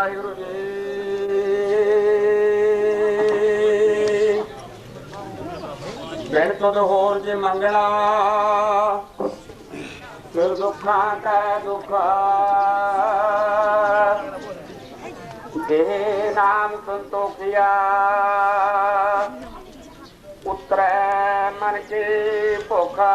ਵਾਹਿਗੁਰੂ ਜੀ। ਬਿਨ ਤੁਧ ਹੋਰ ਜੇ ਮੰਗਣਾ, ਫਿਰ ਦੁੱਖਾਂ ਕਾ ਦੁੱਖਾ। ਦੇ ਨਾਮ ਸੰਤੋਖਿਆ, ਉਤਰੈ ਮਨ ਕੀ ਭੁਖਾ।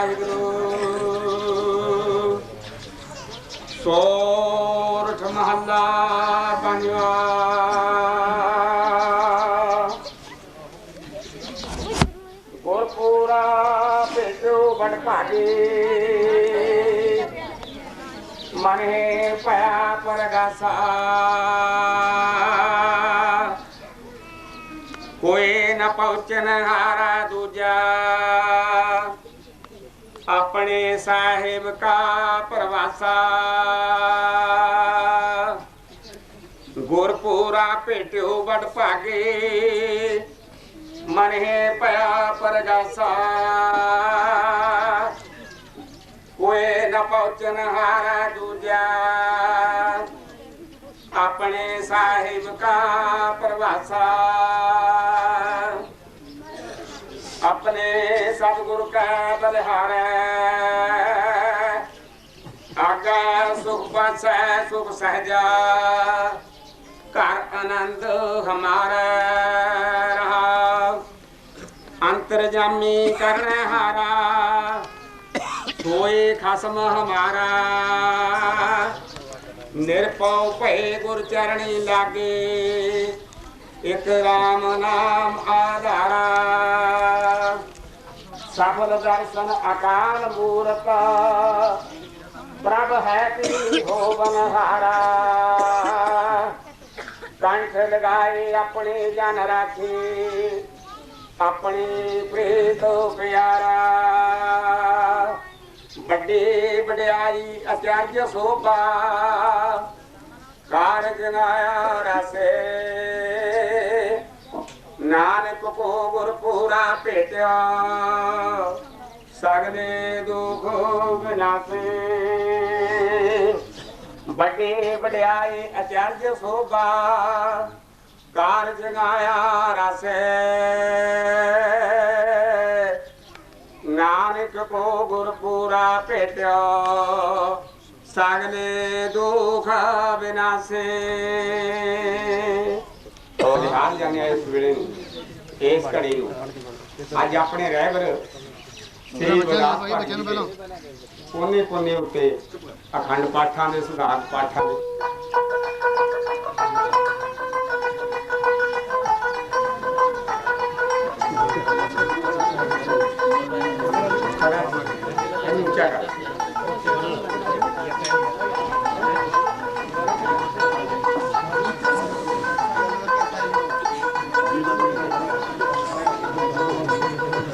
ਮਨੇ ਪਿਆ ਪਰਗਾਸਾ ਕੋਈ ਨਾ ਪਹੁੰਚਨ ਹਾਰਾ ਦੂਜਾ। ਆਪਣੇ ਸਾਹਿਬ ਕਾ ਪ੍ਰਵਾਸਾ। ਗੁਰਪੂਰਾ ਭੇਟਿਓ ਬੜ ਭਾਗੇ। ਮਨੇ ਪਿਆ ਪਰਗਾਸਾ ਕੋਈ ਨਾ ਪਹੁੰਚਨ ਹਾਰਾ ਦੂਜਾ ਆਪਣੇ ਸਾਹਿਬ ਕਾ ਪ੍ਰਵਾਸਾ। ਆਪਣੇ ਸਤਿਗੁਰ ਕਾ ਬਲਿਹਾਰੈ। ਆਗਾ ਸੁਖ ਬਸੈ ਸੁਖ ਸਹਜਾ। ਘਰ ਆਨੰਦ ਹਮਾਰਾ ਰਹਾ। ਅੰਤਰਜਾਮੀ ਕਰਨ ਹਾਰਾ। ਹੋਏ ਖਸਮ ਹਮਾਰਾ। ਨਿਰਪਉ ਭਏ ਗੁਰ ਚਰਣੀ ਲਾਗੇ। ਇਕ ਰਾਮ ਨਾਮ ਆਧਾਰਾ। ਸਫਲ ਦਰਸ਼ਨ ਅਕਾਲ ਮੂਰਤ। ਪ੍ਰਭ ਹੈ ਤੀ ਹੋ ਬਨਹਾਰਾ ਕੰਠ ਲਗਾਏ ਆਪਣੇ ਜਨ ਰਾਖੀ। ਆਪਣੀ ਪ੍ਰੀਤ ਪਿਆਰਾ। ਵੱਡੇ ਵਡਿਆਈ ਅਚਰਜ ਸੋਭਾ। ਕਾਰਜ ਨਾਇਆ ਰਸੇ। ਨਾਨਕ ਕੋ ਗੁਰ ਪੂਰਾ ਭੇਟਿਆ। ਸਗਲੇ ਦੁਖ ਵਿਨਾਸੇ। ਵੱਡੇ ਵਡਿਆਈ ਅਚਰਜ ਸੋਭਾ। ਕਾਰਜ ਨਾਇਆ ਰਸੇ। ਨਾਨਕ ਕੋ ਗੁਰ ਪੂਰਾ ਭੇਟਿਆ। ਸਗਲੇ ਦੁਖ ਵਿਨਾਸੇ ਉਹ ਹਾਲ ਜਾਣਿਆ ਇਸ ਵੇਲੇ ਨੂੰ, ਇਸ ਘੜੀ ਨੂੰ। ਅੱਜ ਆਪਣੇ ਰਹਿਬਰ ਸ੍ਰੀ ਬੱਚਿਆਂ ਨੂੰ ਪਹਿਲਾਂ। ਕੋਨੇ ਕੋਨੇ ਉੱਤੇ ਅਖੰਡ ਪਾਠਾਂ ਦੇ ਸੁਧਾਰ ਪਾਠਾਂ ਦੇ ਇਹਨੂੰ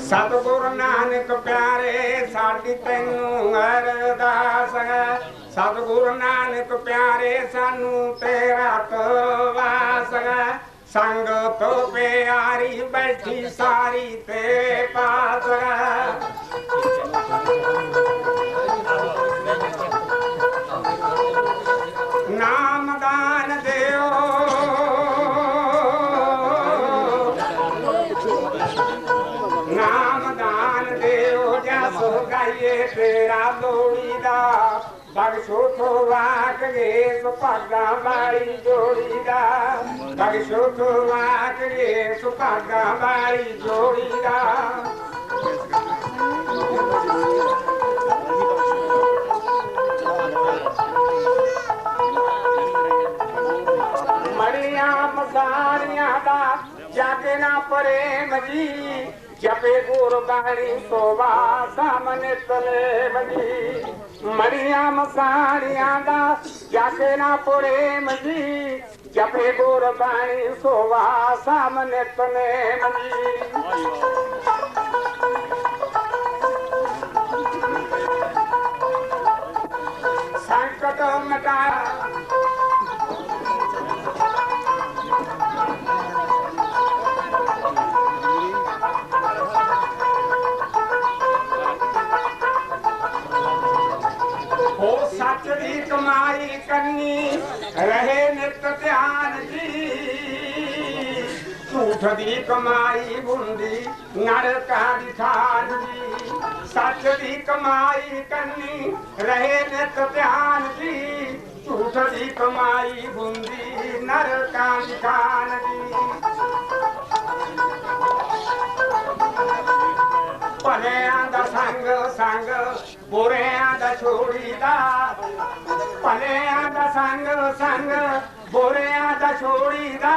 ਸਤਿਗੁਰ ਨਾਨਕ ਪਿਆਰੇ, ਸਾਡੀ ਤੈਨੂੰ ਅਰਦਾਸ ਹੈ। ਸਤਿਗੁਰ ਨਾਨਕ ਪਿਆਰੇ ਸਾਨੂੰ ਤੇਰਾ ਤਵਾਸ ਹੈ। ਸੰਗ ਤੋਂ ਪਿਆਰੀ ਬੈਠੀ ਸਾਰੀ ਤੇ ਪਾਸ ਹੈ। ਨਾਮਦਾਨ ਨਾਮਦਾਨ ਦਿਓ। ਜਸ ਗਾਈਏ ਤੇਰਾ ਲੋੜੀ ਦਾ। ਬਖਸ਼ੋ ਥੋਵਾਕ ਗੇ, ਸੁਭਾਗਾ ਵਾਲੀ ਜੋੜੀ ਦਾ। ਬਖਸ਼ੋ ਥੋਵਾਕ ਗੇ, ਸੁਭਾਗਾ ਵਾਲੀ ਜੋੜੀ ਦਾ। ਮਸਾਰੀਆਂ ਦਾ ਜਗ ਨਾ ਪ੍ਰੇਮ ਜੀ ਜਪੇ ਗੁਰ ਬਾਣੀ ਸੋਵਾ ਸਾਹਮਣੇ ਤਲੇ ਵਜੀ ਮੜੀਆਂ ਮਸਾਰੀਆਂ ਦਾ ਜਗ ਨਾ ਪ੍ਰੇਮ ਜੀ ਜਪੇ ਗੁਰ ਬਾਣੀ ਸੋਵਾ ਸਾਹਮਣੇ ਤਲੇ ਵਜੀ ਰਹੇ ਨਿਤ ਧਿਆਨ ਜੀ। ਝੂਠ ਦੀ ਕਮਾਈ ਬੁੰਦੀ ਨਰਕਾਂ ਦੀ ਖਾਨ ਜੀ। ਸੱਚ ਦੀ ਕਮਾਈ ਕੰਨੀ ਰਹੇ ਨਿਤ ਧਿਆਨ ਜੀ। ਝੂਠ ਦੀ ਕਮਾਈ ਬੁੰਦੀ ਨਰਕਾਂ ਦੀ ਖਾਨ ਜੀ। ਭਲਿਆਂ ਦਾ ਸੰਗ ਸੰਗ, ਬੁਰਿਆਂ ਦਾ ਛੋੜੀਦਾ ਭਲਿਆਂ ਦਾ ਸੰਗ ਸੰਗ, ਬੁਰਿਆਂ ਦਾ ਛੋੜੀਦਾ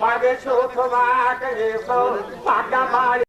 ਪਗ ਛੋਥਵਾ ਕੇ ਸੋ ਭਾਗਾ ਮਾਰੀ